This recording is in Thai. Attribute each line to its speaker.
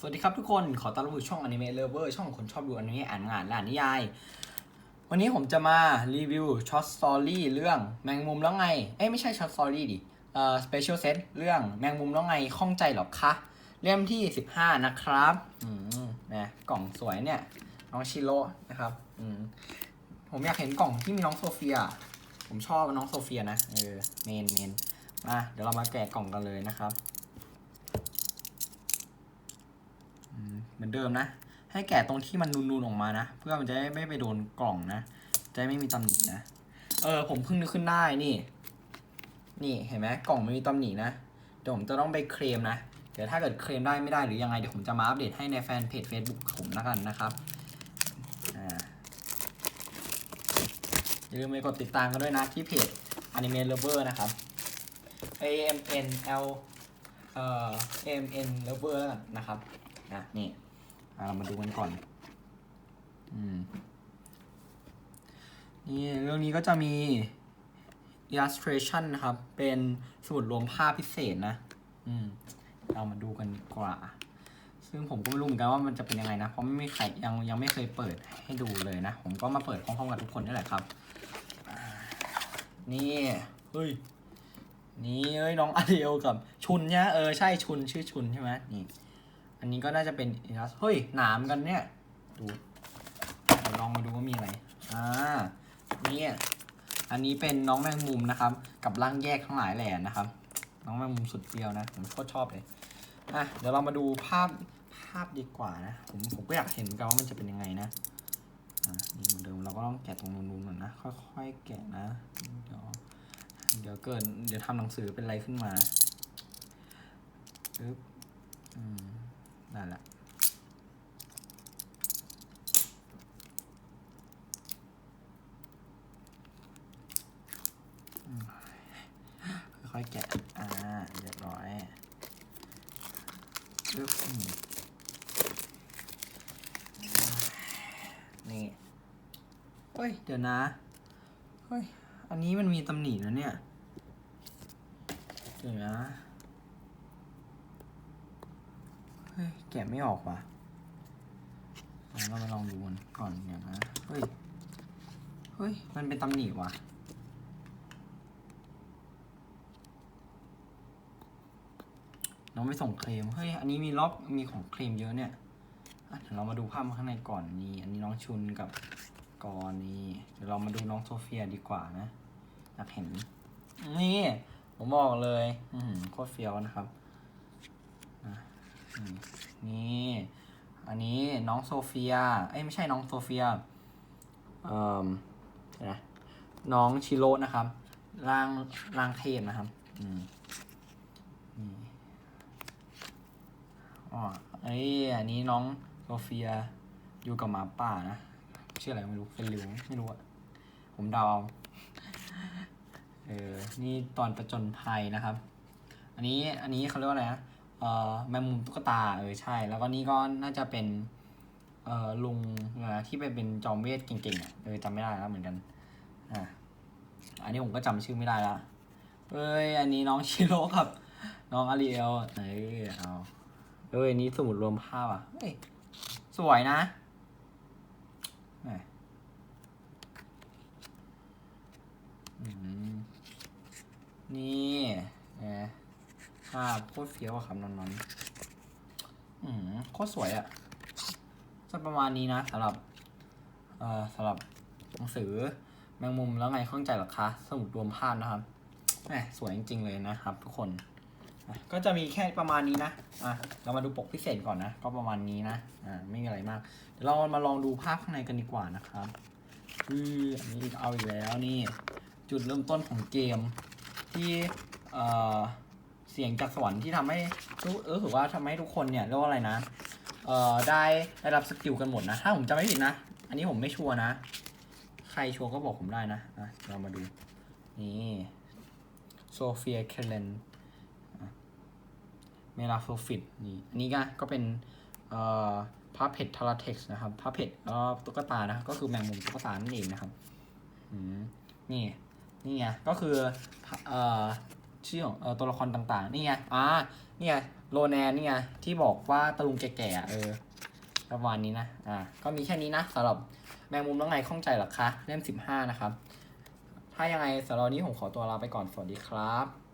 Speaker 1: สวัสดีครับทุกคน ขอต้อนรับสู่ช่องอนิเมะเลเวอร์ช่องคนชอบดูอนิเมะอ่านงานและอ่านนิยาย วันนี้ผมจะมารีวิวช็อตสตอรี่เรื่องแมงมุมแล้วไง เอ้ยไม่ใช่ช็อตสตอรี่ดิ เอ่อสเปเชียลเซตเรื่องแมงมุมแล้วไงข้องใจหรอคะ เล่มที่ 15 นะครับ อืมนะกล่องสวยเนี่ย น้องชิโร่นะครับ อืมผมอยากเห็นกล่องที่มีน้องโซเฟีย ผมชอบน้องโซเฟียนะ เออ เมนเมนมาเดี๋ยวเรามาแกะกล่องกันเลยนะครับ อืม เหมือนเดิมนะ ให้แกะตรงที่มันนูนๆออกมานะ เพื่อมันจะไม่ไปโดนกล่องนะ จะไม่มีตำหนินะ เออ ผมเพิ่งนึกขึ้นได้นี่ นี่เห็นไหมกล่องไม่มีตำหนินะ เดี๋ยวผมจะต้องไปเคลมนะ เดี๋ยวถ้าเกิดเคลมได้ไม่ได้หรือยังไงเดี๋ยวผมจะมาอัปเดตให้ในแฟนเพจ Facebook ผมแล้วกันนะครับ อ่า อย่าลืมไปกดติดตามกันด้วยนะที่เพจ Anime Lover นะครับ A M N L เอ่อ A M N Lover แล้วกันนะครับ นะนี่ อะเรามาดูกันก่อนอืมนี่เรื่องนี้ก็จะมี illustration นะครับ เป็นสมุดรวมภาพพิเศษนะ อืม เรามาดูกันดีกว่า ซึ่งผมก็ไม่รู้เหมือนกันว่ามันจะเป็นยังไงนะ เพราะไม่มีใครยังยังไม่เคยเปิดให้ดูเลยนะ ผมก็มาเปิดพร้อมๆกับทุกคนนี่แหละครับอ่านี่ เฮ้ย นี่เอ้ยน้องอาเดลกับชุนเนี่ยเออใช่ชุนชื่อชุนใช่ไหมนี่ อันนี้ก็น่าจะเป็นอิลัสเฮ้ย หนามกันเนี่ย ดูลองมาดูว่ามีอะไร อ่า นี่ อันนี้เป็นน้องแมงมุมนะครับ กับร่างแยกทั้งหลายแหล่นะครับ น้องแมงมุมสุดเปรี้ยวนะ ผมโคตรชอบเลย อะ เดี๋ยวเรามาดูภาพภาพดีกว่านะ ผมผมก็อยากเห็นเหมือนกันว่ามันจะเป็นยังไงนะอ่านี่เหมือนเดิมเราก็ต้องแกะตรงนูนๆก่อนนะ ค่อยๆ แกะนะ เดี๋ยวเดี๋ยวเกิดเดี๋ยวทำหนังสือเป็นอะไรขึ้นมาปึ๊บอืม นั่นแหละค่อยแกะ อ่า เรียบร้อยปึ๊บนี่เฮ้ย เดี๋ยวนะ เฮ้ย อันนี้มันมีตำหนินะเนี่ย เดี๋ยวนะ เฮ้ย แกะไม่ออกว่ะงั้นเรามาลองดูกันก่อนเดี๋ยวนะ เฮ้ย เฮ้ย มันเป็นตำหนิว่ะ น้องไม่ส่งเคลม เฮ้ย อันนี้มีล็อกมีของเคลมเยอะเนี่ยอะเดี๋ยวเรามาดูภาพข้างในก่อนนี่ อันนี้น้องชุนกับกรนี่ เดี๋ยวเรามาดูน้องโซเฟียดีกว่านะอยากเห็น นี่ ผมบอกเลย อือหือโคตรเฟี้ยวนะครับอะอืม นี่ อันนี้น้องโซเฟีย เอ้ยไม่ใช่น้องโซเฟีย เอ่อนะน้องชิโร่นะครับร่างร่างเทพนะครับอืมนี่อ๋อไอ้ยอันนี้น้องโซเฟียอยู่กับหมาป่านะ ชื่ออะไรไม่รู้เป็นหลิวไม่รู้อะผมเดาเอาเออ นี่ตอนประจนภัยนะครับ อันนี้ อันนี้เขาเรียกว่าอะไรนะ เอ่อแมงมุมตุ๊กตาเออใช่ แล้วก็นี่ก็น่าจะเป็นเอ่อลุงนะที่ไปเป็นจอมเวทเก่งๆอะเออจำไม่ได้แล้วเหมือนกันอะอันนี้ผมก็จำชื่อไม่ได้ละเอ้ยอันนี้น้องชิโร่กับ น้องอาริเอลเอ้ยเอาเอ้ยอันนี้สมุดรวมภาพอะเฮ้ยสวยนะอืมนี่าพโคตรเฟี้ยวอะครับนอนๆอืมโคตรสวยอะจะประมาณนี้นะสำหรับเอ่อสำหรับหนังสือแมงมุมแล้วไงข้องใจหรอคะสมุดรวมภาพนะครับแหมสวยจริง ๆ เลยนะครับ ทุกคน ก็จะมีแค่ประมาณนี้นะอะเรามาดูปกพิเศษก่อนนะ ก็ประมาณนี้นะอ่าไม่มีอะไรมากเดี๋ยวเรามาลองดูภาพข้างในกันดีกว่านะครับอืออันนี้เอาอีกแล้วนี่ จุดเริ่มต้นของเกมที่เอ่อ สียงจากสวรรค์ที่ทำให้รู้เออถือว่าทำให้ทุกคนเนี่ยเรียกว่าอะไรนะเอ่อได้ได้รับสกิลกันหมดนะ ถ้าผมจำไม่ผิดนะ อันนี้ผมไม่ชัวร์นะ ใครชัวร์ก็บอกผมได้นะอะเรามาดู นี่โซเฟียเคเลนเมลาโฟฟิตนี่อันนี้ก็ก็เป็นเอ่อพาเพจทาราเท็กซ์นะครับพาเพจเอ่อตุ๊กตานะก็คือแมงมุมตุ๊กตานั่นเองนะครับอืมนี่นี่ไงก็คือเอ่อ ชื่อของเอ่อตัวละครต่างๆ นี่ไง อ่า นี่ไงโรแนนนี่ไงที่บอกว่าตะลุงแก่ๆอเออ ประมาณนี้นะ อ่า ก็มีแค่นี้นะสำหรับแมงมุมน้องไงข้องใจหรอคะ เล่มสิบห้านะครับ ถ้ายังไงสำหรับนี้ผมขอตัวลาไปก่อน สวัสดีครับ